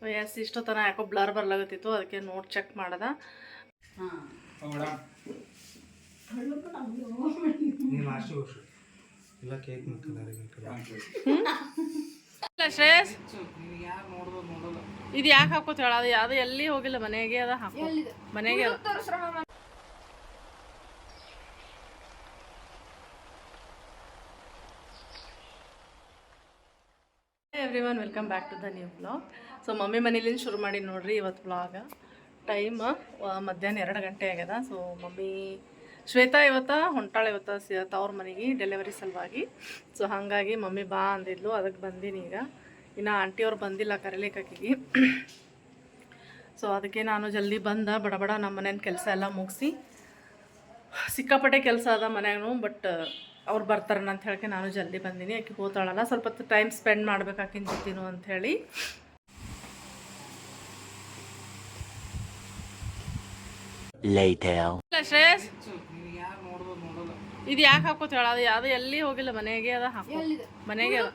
So S ಇಷ್ಟೊತ್ತನ ಯಾಕೋ blur ಬರ್ಲಾಗತ್ತಿತ್ತು ಅದಕ್ಕೆ note check ಮಾಡದ. ಶ್ರೇಯಸ್. ಇದು ಯಾಕೆ ಹಾಕೋತ ಹೇಳ ಅದು ಯಾವ್ದು ಎಲ್ಲಿ ಹೋಗಿಲ್ಲ? ಮನೆಗೆ ಅದ ಹಾಕೋ. ಮನೆಗೆ every welcome back to the new blog so mummy ಮನೇಲಿಂದ ಶುರು ಮಾಡಿ ನೋಡ್ರಿ ಇವತ್ತು ಬ್ಲಾಗ ಟೈಮ್ ಮಧ್ಯಾಹ್ನ ಎರಡು ಗಂಟೆ ಆಗ್ಯದ. ಸೊ ಮಮ್ಮಿ ಶ್ವೇತಾ ಇವತ್ತ, ಹೊಂಟಾಳೆ ಇವತ್ತು, ಸಿ, ತವ್ರ ಮನೆಗೆ ಡೆಲಿವರಿ ಸಲುವಾಗಿ. ಸೊ ಹಾಗಾಗಿ ಮಮ್ಮಿ ಬಾ ಅಂದಿದ್ಲು ಅದಕ್ಕೆ ಬಂದೀನಿ ಈಗ. ಇನ್ನು ಆಂಟಿಯವ್ರು ಬಂದಿಲ್ಲ ಕರೀಲಿಕ್ಕಾಕಿಗೆ. ಸೊ ಅದಕ್ಕೆ ನಾನು ಜಲ್ದಿ ಬಂದ, ಬಡ ಬಡ ನಮ್ಮ ಮನೇನ ಕೆಲಸ ಎಲ್ಲ ಮುಗಿಸಿ. ಸಿಕ್ಕಾಪಟ್ಟೆ ಕೆಲಸ ಅದ ಮನೆಗೂ ಬಟ್ ಅವ್ರು ಬರ್ತಾರನ ಅಂತ ಹೇಳಕ್ಕೆ ನಾನು ಜಲ್ದಿ ಬಂದಿನಿ. ಆಕೆ ಹೋತಾಳಲ್ಲ ಸ್ವಲ್ಪ ಹೊತ್ತು ಟೈಮ್ ಸ್ಪೆಂಡ್ ಮಾಡ್ಬೇಕು ಆಕಿನ ಜೊತೆನೂ ಅಂಥೇಳಿ. ಶ್ರೇಯಸ್. ಇದು ಯಾಕೆ ಹಾಕೋತ ಹೇಳ ಅದು ಯಾವ್ದು ಎಲ್ಲಿ ಹೋಗಿಲ್ಲ? ಮನೆಗೆ ಅದ ಹಾಕೋ. ಮನೆಗೆ ಅದ.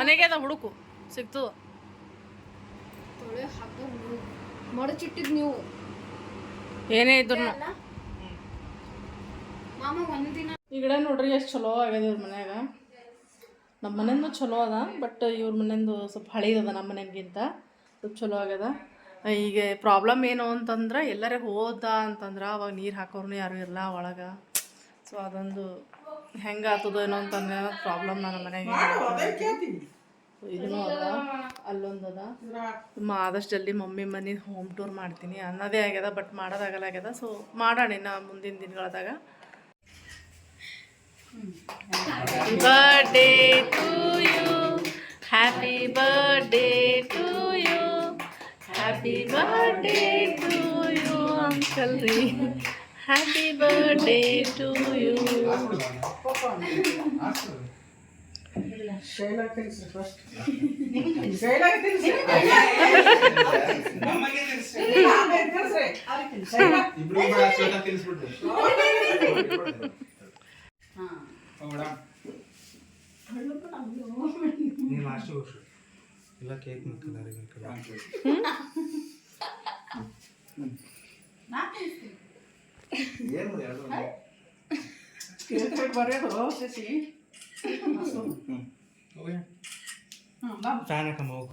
ಮನೆಗೆ ಅದ ಹುಡುಕು. ಸಿಕ್ತು ಮಡಚಿಟ್ಟಿದ್ ನೀವು. ಏನೇ ಇದ್ರು ಮಾಮ ಒಂದಿನ ಈ ಗಿಡ ನೋಡ್ರಿ ಎಷ್ಟು ಚಲೋ ಆಗ್ಯದ ಇವ್ರ ಮನ್ಯಾಗ. ನಮ್ಮ ಮನೆಯೂ ಚಲೋ ಅದ ಬಟ್ ಇವ್ರ ಮನೆಯಿಂದ ಸ್ವಲ್ಪ ಹಳೇದದ ನಮ್ಮ ಮನೆಗಿಂತ ಸ್ವಲ್ಪ ಚಲೋ ಆಗ್ಯದ. ಈಗ ಪ್ರಾಬ್ಲಮ್ ಏನು ಅಂತಂದ್ರೆ ಎಲ್ಲರೇ ಹೋದ ಅಂತಂದ್ರೆ ಅವಾಗ ನೀರು ಹಾಕೋರ್ನು ಯಾರು ಇರಲ್ಲ ಒಳಗೆ. ಸೊ ಅದೊಂದು ಹೆಂಗೆ ಆಗ್ತದೋ ಏನೋ ಅಂತಂದ್ರೆ ಪ್ರಾಬ್ಲಮ್ ನನ್ನ ಮನೆಗೆ ಇದೂ ಅದ ಅಲ್ಲೊಂದು ಅದ. ಆದಷ್ಟು ಜಲ್ದಿ ಮಮ್ಮಿ ಮನೆ ಹೋಮ್ ಟೂರ್ ಮಾಡ್ತೀನಿ. ಅನ್ನೋದೇ ಆಗ್ಯದ ಬಟ್ ಮಾಡೋದಾಗಲ್ಲ ಆಗ್ಯದ. ಸೊ ಮಾಡೋಣ ಇನ್ನು ಮುಂದಿನ ದಿನಗಳದಾಗ. Happy birthday to you. Happy birthday to you. Happy birthday to you, Uncle Ree. Happy birthday to you. Shayla thinks first. Shayla thinks Shayla thinks Shayla ನೀನು ಲಾಸ್ಟ್ ವರ್ಷ. ಇಲ್ಲ ಕೇಕ್ ಮಕ್ಕಳ ಫ್ಯಾನ್ ಹಾಕಮ್ಮ ಹೋಗು.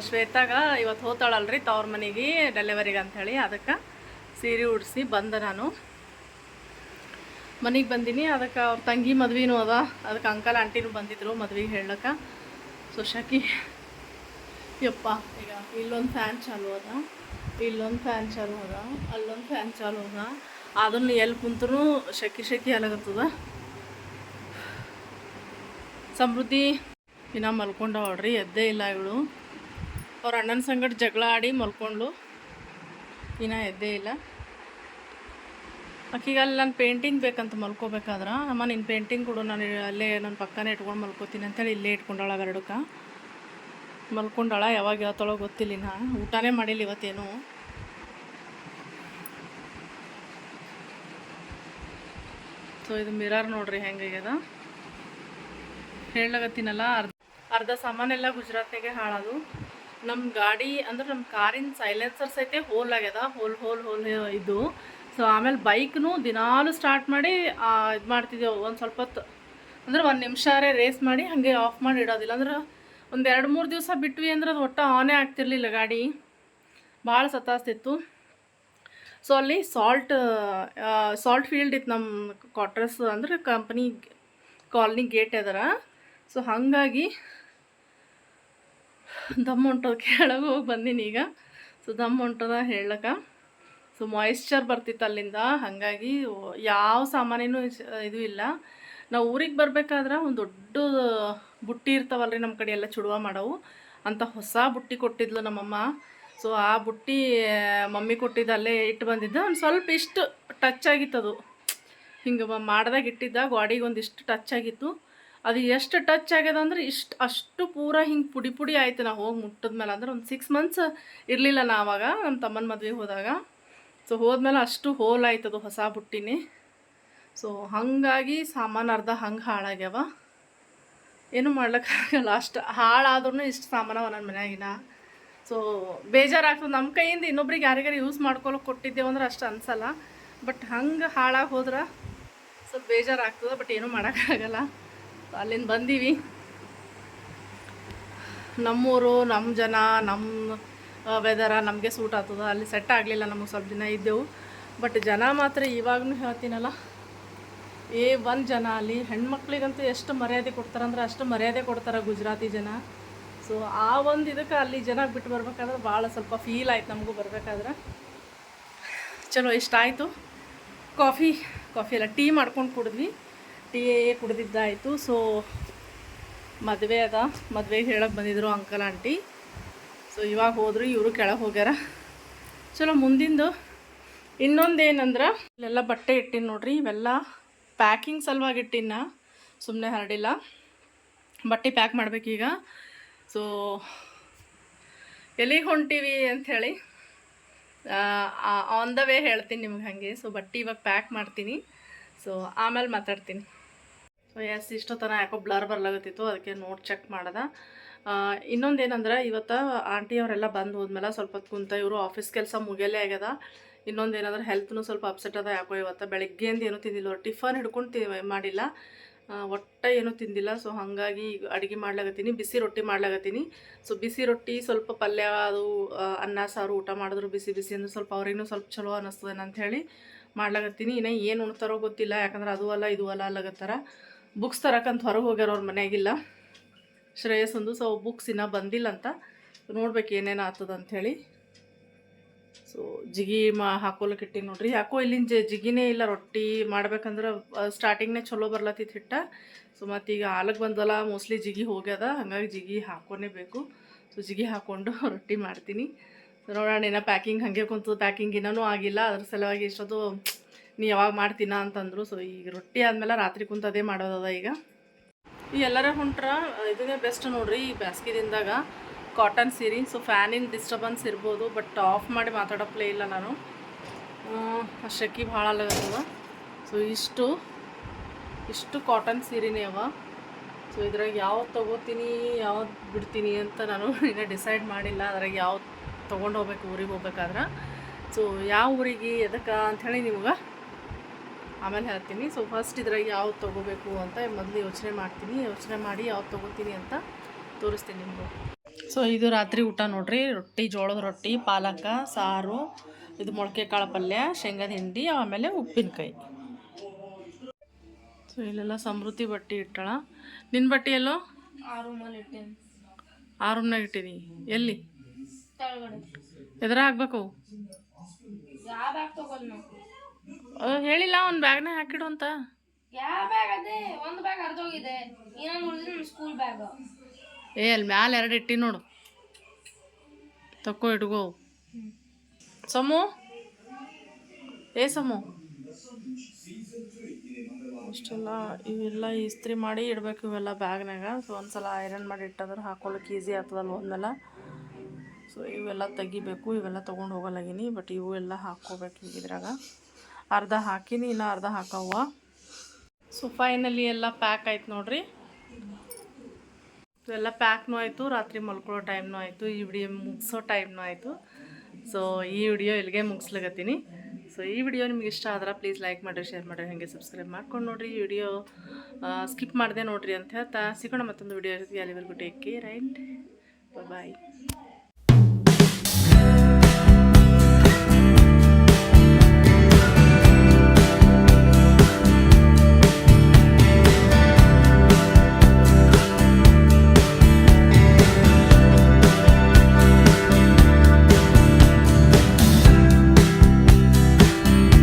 ಶ್ವೇತಾಗ ಇವತ್ತು ಹೋತಾಳಲ್ರಿ ತವ್ರ ಮನೆಗೆ ಡೆಲಿವರಿಗೆ ಅಂಥೇಳಿ ಅದಕ್ಕೆ ಸೀರೆ ಉಡಿಸಿ ಬಂದೆ ನಾನು. ಮನೆಗೆ ಬಂದೀನಿ. ಅದಕ್ಕೆ ಅವ್ರ ತಂಗಿ ಮದ್ವೆನೂ ಅದ. ಅದಕ್ಕೆ ಅಂಕಲ್ ಆಂಟಿನೂ ಬಂದಿದ್ರು ಮದ್ವೆಗೆ ಹೇಳಕ್ಕೆ. ಸೊ ಶಕಿ, ಯಪ್ಪ, ಈಗ ಇಲ್ಲೊಂದು ಫ್ಯಾನ್ ಚಾಲು ಅದ. ಇಲ್ಲೊಂದು ಫ್ಯಾನ್ ಚಾಲು ಅದ. ಅಲ್ಲೊಂದು ಫ್ಯಾನ್ ಚಾಲು ಅದ. ಅದನ್ನು ಎಲ್ಲಿ ಕುಂತ್ರೂ ಶಕಿ ಶಕಿ ಅಲಗತ್ತದ. ಸಮೃದ್ಧಿ, ಇನ್ನ ಮಲ್ಕೊಂಡವಳ್ರಿ. ಎದ್ದೇ ಇಲ್ಲ ಇವಳು. ಅವ್ರ ಅಣ್ಣನ ಸಂಗಡ ಜಗಳ ಆಡಿ ಮಲ್ಕೊಂಡ್ಳು. ಇನ್ನ ಎದ್ದೇ ಇಲ್ಲ. ಆಕಿಗೆ ಅಲ್ಲಿ ನಾನು ಪೇಂಟಿಂಗ್ ಬೇಕಂತ ಮಲ್ಕೋಬೇಕಾದ್ರೆ, ಅಮ್ಮ ನಿನ್ನ ಪೇಂಟಿಂಗ್ ಕೊಡು, ನಾನು ಅಲ್ಲೇ ನನ್ನ ಪಕ್ಕನೇ ಇಟ್ಕೊಂಡು ಮಲ್ಕೋತೀನಿ ಅಂತೇಳಿ ಇಲ್ಲೇ ಇಟ್ಕೊಂಡಾಳ ಎರಡಕ್ಕ ಮಲ್ಕೊಂಡಾಳ, ಯಾವಾಗ ಹೇಳ್ತಾಳೋ ಗೊತ್ತಿಲ್ಲ ನಾ ಊಟನೇ ಮಾಡಿಲ್ಲ ಇವತ್ತೇನು. ಸೊ ಇದು ಮಿರರ್ ನೋಡ್ರಿ ಹೆಂಗಾಗ್ಯದ. ಹೇಳಗತ್ತೀನಲ್ಲ, ಅರ್ಧ ಅರ್ಧ ಸಾಮಾನೆಲ್ಲ ಗುಜರಾತ್ನಾಗೆ ಹಾಳದು ನಮ್ಮ ಗಾಡಿ ಅಂದ್ರೆ ನಮ್ಮ ಕಾರಿನ ಸೈಲೆನ್ಸರ್ಸ್ ಐತೆ ಹೋಲ್ ಆಗ್ಯದ ಹೋಲ್ ಹೋಲ್ ಹೋಲ್ ಇದು. ಸೊ ಆಮೇಲೆ ಬೈಕ್ನು ದಿನಾಲು ಸ್ಟಾರ್ಟ್ ಮಾಡಿ ಇದು ಮಾಡ್ತಿದ್ದೆವು ಒಂದು ಸ್ವಲ್ಪ ಹೊತ್ತು. ಅಂದ್ರೆ ಒಂದು ನಿಮಿಷಾರೇ ರೇಸ್ ಮಾಡಿ ಹಾಗೆ ಆಫ್ ಮಾಡಿ ಇಡೋದಿಲ್ಲ. ಅಂದ್ರೆ ಒಂದು ಎರಡು, ಮೂರು ದಿವಸ ಬಿಟ್ವಿ ಅಂದ್ರೆ ಅದು ಒಟ್ಟು ಆನೇ ಆಗ್ತಿರ್ಲಿಲ್ಲ ಗಾಡಿ. ಭಾಳ ಸತಾಸ್ತಿತ್ತು. ಸೊ ಅಲ್ಲಿ ಸಾಲ್ಟ್ ಸಾಲ್ಟ್ ಫೀಲ್ಡ್ ಇತ್ತು ನಮ್ಮ ಕ್ವಾರ್ಟರ್ಸ್ ಅಂದ್ರೆ ಕಂಪ್ನಿ ಕಾಲನಿ ಗೇಟ್ ಅದರ. ಸೊ ಹಾಗಾಗಿ ದಮ್ ಹೊಂಟದ ಕೆಳಗೆ ಹೋಗಿ ಬಂದೀನಿ ಈಗ. ಸೊ ದಮ್ ಹೊಂಟದ ಹೇಳಕ ಸೊ ಮಾಯಿಶ್ಚರ್ ಬರ್ತಿತ್ತು ಅಲ್ಲಿಂದ. ಹಾಗಾಗಿ ಯಾವ ಸಾಮಾನೇನು ಇದು ಇಲ್ಲ. ನಾವು ಊರಿಗೆ ಬರಬೇಕಾದ್ರೆ ಒಂದು ದೊಡ್ಡ ಬುಟ್ಟಿ ಇರ್ತಾವಲ್ರಿ ನಮ್ಮ ಕಡೆ ಎಲ್ಲ ಚುಡುವ ಮಾಡವು. ಅಂತ ಹೊಸ ಬುಟ್ಟಿ ಕೊಟ್ಟಿದ್ಲು ನಮ್ಮಮ್ಮ. ಸೊ ಆ ಬುಟ್ಟಿ ಮಮ್ಮಿ ಕೊಟ್ಟಿದ್ದ ಅಲ್ಲೇ ಇಟ್ಟು ಬಂದಿದ್ದು. ಒಂದು ಸ್ವಲ್ಪ ಇಷ್ಟು ಟಚ್ ಆಗಿತ್ತು ಅದು. ಹಿಂಗೆ ಮಾಡ್ದಾಗ ಇಟ್ಟಿದ್ದ. ಗಾಡಿಗೆ ಒಂದಿಷ್ಟು ಟಚ್ ಆಗಿತ್ತು. ಅದು ಎಷ್ಟು ಟಚ್ ಆಗ್ಯದ ಅಂದ್ರೆ ಇಷ್ಟು ಅಷ್ಟು ಪೂರ ಹಿಂಗೆ ಪುಡಿ ಪುಡಿ ಆಯ್ತು. ನಾ ಹೋಗಿ ಮುಟ್ಟಿದ್ಮೇಲೆ ಅಂದ್ರೆ ಒಂದು ಸಿಕ್ಸ್ ಮಂತ್ಸ್ ಇರಲಿಲ್ಲ ನಾ ಆವಾಗ ನಮ್ಮ ತಮ್ಮನ ಮದುವೆಗೆ ಹೋದಾಗ. ಸೊ ಹೋದ್ಮೇಲೆ ಅಷ್ಟು ಹೋಲ್ ಅದು ಹೊಸ ಬುಟ್ಟಿನಿ. ಸೊ ಹಾಗಾಗಿ ಸಾಮಾನು ಅರ್ಧ ಹಂಗೆ ಹಾಳಾಗ್ಯವ. ಏನು ಮಾಡ್ಲಿಕ್ಕಾಗಲ್ಲ ಅಷ್ಟು ಹಾಳಾದ್ರೂ ಇಷ್ಟು ಸಾಮಾನವ ನನ್ನ ಮನ್ಯಾಗಿನ. ಸೊ ಬೇಜಾರಾಗ್ತದೆ. ನಮ್ಮ ಕೈಯಿಂದ ಇನ್ನೊಬ್ರಿಗೆ ಯಾರಿಗಾರು ಯೂಸ್ ಮಾಡ್ಕೊಳಕ್ಕೆ ಕೊಟ್ಟಿದ್ದೇವೆ ಅಂದ್ರೆ ಅಷ್ಟು ಅನ್ಸಲ್ಲ. ಬಟ್ ಹಂಗೆ ಹಾಳಾಗಿ ಹೋದ್ರೆ ಸ್ವಲ್ಪ ಬೇಜಾರಾಗ್ತದೆ. ಬಟ್ ಏನೂ ಮಾಡೋಕ್ಕಾಗಲ್ಲ ಅಲ್ಲಿಂದ ಬಂದೀವಿ. ನಮ್ಮೂರು ನಮ್ಮ ಜನ ನಮ್ಮ ವೆದರ ನಮಗೆ ಸೂಟ್ ಆಗ್ತದ. ಅಲ್ಲಿ ಸೆಟ್ ಆಗಲಿಲ್ಲ, ನಮಗೆ ಸ್ವಲ್ಪ ದಿನ ಇದ್ದೆವು. ಬಟ್ ಜನ ಮಾತ್ರ ಇವಾಗೂ ಹೇಳ್ತೀನಲ್ಲ, ಏ, ಒಂದು ಜನ ಅಲ್ಲಿ ಹೆಣ್ಮಕ್ಳಿಗಂತೂ ಎಷ್ಟು ಮರ್ಯಾದೆ ಕೊಡ್ತಾರಂದ್ರೆ ಅಷ್ಟು ಮರ್ಯಾದೆ ಕೊಡ್ತಾರೆ ಗುಜರಾತಿ ಜನ. ಸೊ ಆ ಒಂದು ಇದಕ್ಕೆ ಅಲ್ಲಿ ಜನ ಬಿಟ್ಟು ಬರ್ಬೇಕಾದ್ರೆ ಭಾಳ ಸ್ವಲ್ಪ ಫೀಲ್ ಆಯ್ತು ನಮಗೂ ಬರ್ಬೇಕಾದ್ರೆ. ಚಲೋ, ಇಷ್ಟ ಆಯಿತು. ಕಾಫಿ ಕಾಫಿ ಎಲ್ಲ ಟೀ ಮಾಡ್ಕೊಂಡು ಕುಡಿದ್ವಿ. ಟೀ ಕುಡಿದಿದ್ದಾಯಿತು. ಸೊ ಮದುವೆ ಅದ. ಮದುವೆಗೆ ಹೇಳಕ್ಕೆ ಬಂದಿದ್ರು ಅಂಕಲ್ ಆಂಟಿ ಸೊ ಇವಾಗ ಹೋದರು, ಇವರು ಕೆಳಗೆ ಹೋಗ್ಯಾರ. ಚಲೋ, ಮುಂದಿಂದು ಇನ್ನೊಂದೇನಂದ್ರೆ, ಇಲ್ಲೆಲ್ಲ ಬಟ್ಟೆ ಇಟ್ಟಿನಿ ನೋಡ್ರಿ, ಇವೆಲ್ಲ ಪ್ಯಾಕಿಂಗ್ ಸಲುವಾಗಿ ಇಟ್ಟಿನ ಸುಮ್ಮನೆ ಹರಡಿಲ್ಲ. ಬಟ್ಟೆ ಪ್ಯಾಕ್ ಮಾಡಬೇಕೀಗ ಸೊ ಎಲ್ಲಿಗೆ ಹೊಂಟೀವಿ ಅಂಥೇಳಿ ಆನ್ ದ ವೇ ಹೇಳ್ತೀನಿ ನಿಮ್ಗೆ ಹಾಗೆ. ಸೊ ಬಟ್ಟೆ ಇವಾಗ ಪ್ಯಾಕ್ ಮಾಡ್ತೀನಿ. ಸೊ ಆಮೇಲೆ ಮಾತಾಡ್ತೀನಿ. ಸೊ ಎಸ್ ಇಷ್ಟೊತ್ತನ ಯಾಕೋ ಬ್ಲರ್ ಬರ್ಲಾಗತ್ತಿತ್ತು, ಅದಕ್ಕೆ ನೋಟ್ ಚೆಕ್ ಮಾಡ್ದೆ. ಇನ್ನೊಂದು ಏನಂದ್ರೆ ಇವತ್ತು ಆಂಟಿ ಅವರೆಲ್ಲ ಬಂದು ಹೋದ್ಮೇಲೆ ಸ್ವಲ್ಪ ಕುಂತ ಇವರು ಆಫೀಸ್ ಕೆಲಸ ಮುಗಿಯಲೇ ಆಗ್ಯದ. ಇನ್ನೊಂದು ಏನಂದ್ರೆ ಹೆಲ್ತ್ನು ಸ್ವಲ್ಪ ಅಪ್ಸೆಟ್ ಅದ ಯಾಕೋ ಇವತ್ತು ಬೆಳಗ್ಗೆಯಿಂದ ಏನೂ ತಿಂದಿಲ್ಲ ಟಿಫನ್ ಹಿಡ್ಕೊಂಡು ತಿ, ಮಾಡಿಲ್ಲ. ಒಟ್ಟ ಏನೂ ತಿಂದಿಲ್ಲ ಸೊ ಹಾಗಾಗಿ ಅಡುಗೆ ಮಾಡ್ಲಾಗತ್ತೀನಿ, ಬಿಸಿ ರೊಟ್ಟಿ ಮಾಡ್ಲಾಗತ್ತೀನಿ. ಸೊ ಬಿಸಿ ರೊಟ್ಟಿ ಸ್ವಲ್ಪ ಪಲ್ಯ, ಅದು ಅನ್ನ, ಸಾರು, ಊಟ ಮಾಡಿದ್ರು ಬಿಸಿ ಬಿಸಿ ಅಂದ್ರೆ ಸ್ವಲ್ಪ ಅವ್ರಿಗೂ ಸ್ವಲ್ಪ ಚಲೋ ಅನ್ನಿಸ್ತದೆ ಅಂತ ಹೇಳಿ ಮಾಡ್ಲಾಗತ್ತೀನಿ. ಇನ್ನು ಏನು ಉಣ್ತಾರೋ ಗೊತ್ತಿಲ್ಲ, ಯಾಕಂದ್ರೆ ಅದು ಅಲ್ಲ, ಇದು ಅಲ್ಲ ಅಲ್ಲಗತ್ತಾರ ಬುಕ್ಸ್ ತರಕಂತ ಹೊರಗೆ ಹೋಗ್ಯಾರ ಅವ್ರ ಮನೆಯಾಗಿಲ್ಲ. ಶ್ರೇಯಸ್ ಒಂದು ಸೊ ಬುಕ್ಸ್ ಇನ್ನೂ ಬಂದಿಲ್ಲ ಅಂತ ನೋಡ್ಬೇಕು ಏನೇನು ಆಗ್ತದ ಅಂಥೇಳಿ ಸೊ ಜಿಗಿ ಮಾ ಹಾಕೋಲಕ್ಕೆ ಇಟ್ಟಿನಿ ನೋಡ್ರಿ. ಯಾಕೋ ಇಲ್ಲಿನ ಜಿಗಿನೇ ಇಲ್ಲ ರೊಟ್ಟಿ ಮಾಡ್ಬೇಕಂದ್ರೆ ಸ್ಟಾರ್ಟಿಂಗ್ನೇ ಚಲೋ ಬರ್ಲತ್ತಿತ್ತು ಹಿಟ್ಟ. ಸೊ ಮತ್ತು ಈಗ ಆಲಕ್ಕೆ ಬಂದಲ್ಲ ಮೋಸ್ಟ್ಲಿ ಜಿಗಿ ಹೋಗ್ಯದ. ಹಾಗಾಗಿ ಜಿಗಿ ಹಾಕೋನೇ ಬೇಕು. ಸೊ ಜಿಗಿ ಹಾಕ್ಕೊಂಡು ರೊಟ್ಟಿ ಮಾಡ್ತೀನಿ. ನೋಡೋಣ ಏನೋ ಪ್ಯಾಕಿಂಗ್ ಹಾಗೆ ಕುಂತು ಪ್ಯಾಕಿಂಗ್ ಇನ್ನೂ ಆಗಿಲ್ಲ. ಅದ್ರ ಸಲುವಾಗಿ ಇಷ್ಟೊತ್ತು ನೀ ಯಾವಾಗ ಮಾಡ್ತೀನ ಅಂತಂದರು. ಸೊ ಈಗ ರೊಟ್ಟಿ ಆದಮೇಲೆ ರಾತ್ರಿ ಕುಂತ ಅದೇ ಮಾಡೋದದ ಈಗ. ಈ ಎಲ್ಲರ ಹೊಂಟ್ರ ಇದನ್ನೇ ಬೆಸ್ಟ್ ನೋಡ್ರಿ ಈ ಬ್ಯಾಸ್ಗೆ ದಿನದಾಗ ಕಾಟನ್ ಸೀರೆ ಸೊ ಫ್ಯಾನಿನ ಡಿಸ್ಟರ್ಬೆನ್ಸ್ ಇರ್ಬೋದು ಬಟ್ ಆಫ್ ಮಾಡಿ ಮಾತಾಡಪ್ಲೇ ಇಲ್ಲ ನಾನು. ಶೆಕಿ ಭಾಳ ಆಗತ್ತದ ಸೊ ಇಷ್ಟು ಇಷ್ಟು ಕಾಟನ್ ಸೀರೆನೇ ಅವ. ಸೊ ಇದ್ರಾಗ ಯಾವ್ದು ತೊಗೋತೀನಿ, ಯಾವ್ದು ಬಿಡ್ತೀನಿ ಅಂತ ನಾನು ಇನ್ನೂ ಡಿಸೈಡ್ ಮಾಡಿಲ್ಲ. ಅದ್ರಾಗ ಯಾವ್ದು ತೊಗೊಂಡು ಹೋಗ್ಬೇಕು, ಊರಿಗೆ ಹೋಗ್ಬೇಕಾದ್ರೆ. ಸೊ ಯಾವ ಊರಿಗೆ, ಎದಕ್ಕೆ ಅಂಥೇಳಿ ನಿಮ್ಗೆ ಆಮೇಲೆ ಹೇಳ್ತೀನಿ. ಸೊ ಫಸ್ಟ್ ಇದ್ರಾಗ ಯಾವ್ದು ತೊಗೋಬೇಕು ಅಂತ ಮೊದಲು ಯೋಚನೆ ಮಾಡ್ತೀನಿ. ಯೋಚನೆ ಮಾಡಿ ಯಾವ್ದು ತೊಗೋತೀನಿ ಅಂತ ತೋರಿಸ್ತೀನಿ ನಿಮ್ಗೆ. ಸೊ ಇದು ರಾತ್ರಿ ಊಟ ನೋಡ್ರಿ. ರೊಟ್ಟಿ ಜೋಳದ ರೊಟ್ಟಿ ಪಾಲಕ ಸಾರು ಇದು ಮೊಳಕೆ ಕಾಳು ಪಲ್ಯ ಶೇಂಗಾದ ಹಿಂಡಿ ಆಮೇಲೆ ಉಪ್ಪಿನಕಾಯಿ. ಸೊ ಇಲ್ಲೆಲ್ಲ ಸಮೃದ್ಧಿ ಬಟ್ಟೆ ಇಟ್ಟಳ. ನಿನ್ನ ಬಟ್ಟೆ ಎಲ್ಲೋ? ಆ ರೂಮ್ನಾಗ ಇಟ್ಟೀನಿ ಎಲ್ಲಿ? ಎದುರ ಹಾಕ್ಬೇಕು ಯಾವ ಬ್ಯಾಗ್ ತಗೊಲ್ ನಾವು ಅವ್ ಹೇಳಿಲ್ಲ ಒಂದು ಬ್ಯಾಗ್ನಾಗ ಹಾಕಿಡು ಅಂತ. ಯಾವ ಬ್ಯಾಗ್ ಅದೇ? ಒಂದು ಬ್ಯಾಗ್ ಅರ್ಧೋಗಿದೆ ಇನ್ನೊಂದು ನಮ್ಮ ಸ್ಕೂಲ್ ಬ್ಯಾಗ್ ಏ ಅಲ್ಲಿ ಮ್ಯಾಲೆ ಎರಡು ಇಟ್ಟಿ ನೋಡು. ತಕ್ಕೋ ಇಟ್ಕೋ. ಸಮು? ಏ ಸಮು? ಅಷ್ಟೆಲ್ಲ ಇವೆಲ್ಲ ಇಸ್ತ್ರಿ ಮಾಡಿ ಇಡ್ಬೇಕು ಇವೆಲ್ಲ ಬ್ಯಾಗ್ನಾಗ ಸೊ ಒಂದ್ಸಲ ಐರನ್ ಮಾಡಿ ಇಟ್ಟಂದ್ರೆ ಹಾಕೊಳ್ಳೋಕೆ ಈಸಿ ಆಗ್ತದಲ್ಲ ಹೋದ್ಮೇಲೆ ಸೊ ಇವೆಲ್ಲ ತೆಗಿಬೇಕು ಇವೆಲ್ಲ ತೊಗೊಂಡು ಹೋಗಲಾಗಿನಿ ಬಟ್ ಇವು ಎಲ್ಲ ಹಾಕ್ಕೋಬೇಕು ಈಗ ಇದ್ರಾಗ. ಅರ್ಧ ಹಾಕಿನಿ, ಇನ್ನು ಅರ್ಧ ಹಾಕವ್ವ. ಸೊ ಫೈನಲಿ ಎಲ್ಲ ಪ್ಯಾಕ್ ಆಯ್ತು ನೋಡ್ರಿ. ಎಲ್ಲ ಪ್ಯಾಕ್ನೂ ಆಯಿತು, ರಾತ್ರಿ ಮಲ್ಕೊಳ್ಳೋ ಟೈಮ್ನೂ ಆಯಿತು, ಈ ವಿಡಿಯೋ ಮುಗಿಸೋ ಟೈಮ್ನೂ ಆಯಿತು. ಸೊ ಈ ವಿಡಿಯೋ ಇಲ್ಲಿಗೆ ಮುಗಿಸ್ಲಿಕತ್ತೀನಿ. ಸೊ ಈ ವಿಡಿಯೋ ನಿಮ್ಗೆ ಇಷ್ಟ ಆದ್ರೆ ಪ್ಲೀಸ್ ಲೈಕ್ ಮಾಡಿರಿ ಶೇರ್ ಮಾಡಿರಿ, ಹಾಗೆ ಸಬ್ಸ್ಕ್ರೈಬ್ ಮಾಡ್ಕೊಂಡು ನೋಡಿರಿ. ಈ ವಿಡಿಯೋ ಸ್ಕಿಪ್ ಮಾಡಿದೆ ನೋಡಿರಿ ಅಂತ ಹೇಳ್ತಾ ಸಿಗೋಣ ಮತ್ತೊಂದು ವಿಡಿಯೋ ಅಲ್ಲಿವರೆಗೂ ಟೇಕ್ ಕೇರ್ ಆ್ಯಂಡ್ ಬಾಯ್